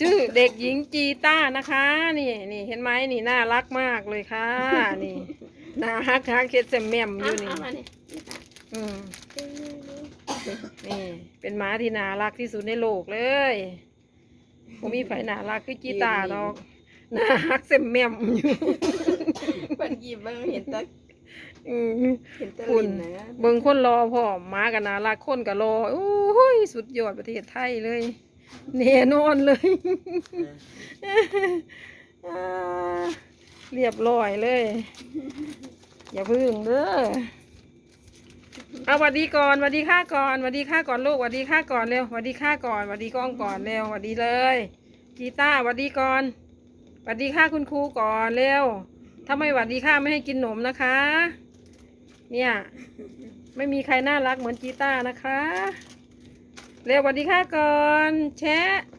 ชื่อเด็กหญิงจีต้านะคะ นี่นี่เห็นไหมนี่น่ารักมากเลยค่ะ นี่น่าฮักฮักเคสแซมแมมอยู่นี่เอามาเนี่ยอืมนี่เป็นหมาที่น่ารักที่สุดในโลกเลยผมมีไผน่ารักคือจีต้าดอกน่าฮักแซมแมมอยู่มันหยิบมันเห็นแตะอืมเห็นแตะคุลิณนนะเบิ่งคนรอพ่อหมากันน่ารักคนก็รอโอ้ยสุดยอดประเทศไทยเลย แน่นอนเลยอ่าเรียบร้อยเลย อย่าพึ่งเด้อเอาหวัดดีก่อนหวัดดีข้าก่อนหวัดดีข้าก่อนลูกหวัดดีข้าก่อนเร็วหวัดดีข้าก่อนหวัดดีกล้องก่อนเร็วหวัดดีเลย กีตาร์หวัดดีก่อนหวัดดีข้าคุณครูก่อนเร็วถ้าไม่หวัดดีข้าไม่ให้กินหนมนะคะ เนี่ย ไม่มีใครน่ารักเหมือนกีตาร์นะคะ เร็วสวัสดีค่ะก่อน แชะ